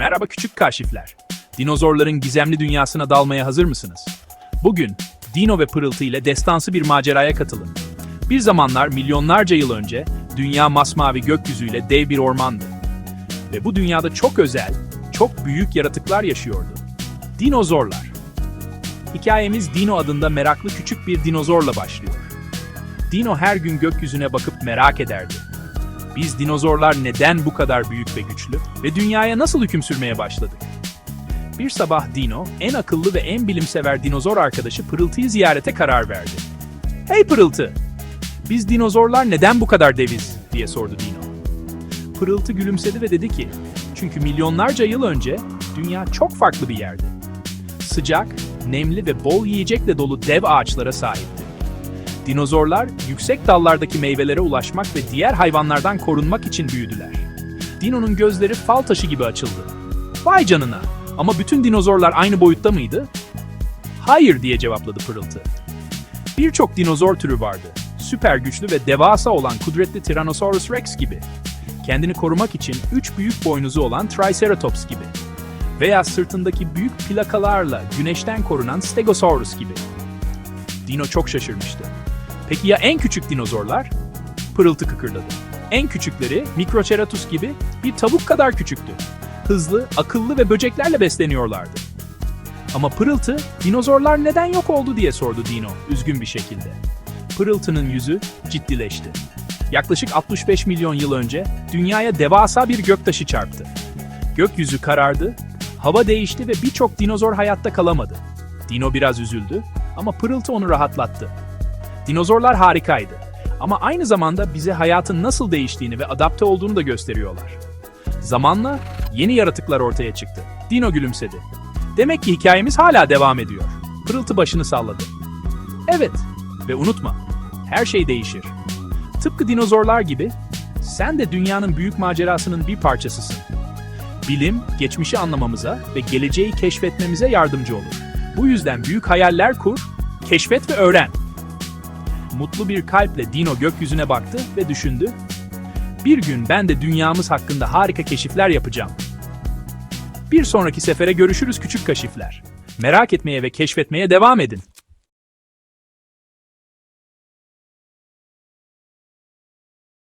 Merhaba küçük kaşifler. Dinozorların gizemli dünyasına dalmaya hazır mısınız? Bugün Dino ve Pırıltı ile destansı bir maceraya katılın. Bir zamanlar milyonlarca yıl önce dünya masmavi gökyüzüyle dev bir ormandı. Ve bu dünyada çok özel, çok büyük yaratıklar yaşıyordu. Dinozorlar. Hikayemiz Dino adında meraklı küçük bir dinozorla başlıyor. Dino her gün gökyüzüne bakıp merak ederdi. Biz dinozorlar neden bu kadar büyük ve güçlü ve dünyaya nasıl hüküm sürmeye başladık? Bir sabah Dino, en akıllı ve en bilimsever dinozor arkadaşı Pırıltı'yı ziyarete karar verdi. Hey Pırıltı! Biz dinozorlar neden bu kadar deviz? diye sordu Dino. Pırıltı gülümsedi ve dedi ki, çünkü milyonlarca yıl önce dünya çok farklı bir yerdi. Sıcak, nemli ve bol yiyecekle dolu dev ağaçlara sahipti. Dinozorlar yüksek dallardaki meyvelere ulaşmak ve diğer hayvanlardan korunmak için büyüdüler. Dino'nun gözleri fal taşı gibi açıldı. Vay canına! Ama bütün dinozorlar aynı boyutta mıydı? Hayır diye cevapladı Pırıltı. Birçok dinozor türü vardı. Süper güçlü ve devasa olan kudretli Tyrannosaurus Rex gibi. Kendini korumak için üç büyük boynuzu olan Triceratops gibi. Veya sırtındaki büyük plakalarla güneşten korunan Stegosaurus gibi. Dino çok şaşırmıştı. Peki ya en küçük dinozorlar? Pırıltı kıkırdadı. En küçükleri Microceratus gibi bir tavuk kadar küçüktü. Hızlı, akıllı ve böceklerle besleniyorlardı. Ama Pırıltı, dinozorlar neden yok oldu diye sordu Dino, üzgün bir şekilde. Pırıltı'nın yüzü ciddileşti. Yaklaşık 65 milyon yıl önce dünyaya devasa bir göktaşı çarptı. Gökyüzü karardı, hava değişti ve birçok dinozor hayatta kalamadı. Dino biraz üzüldü ama Pırıltı onu rahatlattı. Dinozorlar harikaydı ama aynı zamanda bize hayatın nasıl değiştiğini ve adapte olduğunu da gösteriyorlar. Zamanla yeni yaratıklar ortaya çıktı. Dino gülümsedi. Demek ki hikayemiz hala devam ediyor. Pırıltı başını salladı. Evet ve unutma, her şey değişir. Tıpkı dinozorlar gibi sen de dünyanın büyük macerasının bir parçasısın. Bilim, geçmişi anlamamıza ve geleceği keşfetmemize yardımcı olur. Bu yüzden büyük hayaller kur, keşfet ve öğren. Mutlu bir kalple Dino gökyüzüne baktı ve düşündü. Bir gün ben de dünyamız hakkında harika keşifler yapacağım. Bir sonraki sefere görüşürüz küçük kaşifler. Merak etmeye ve keşfetmeye devam edin.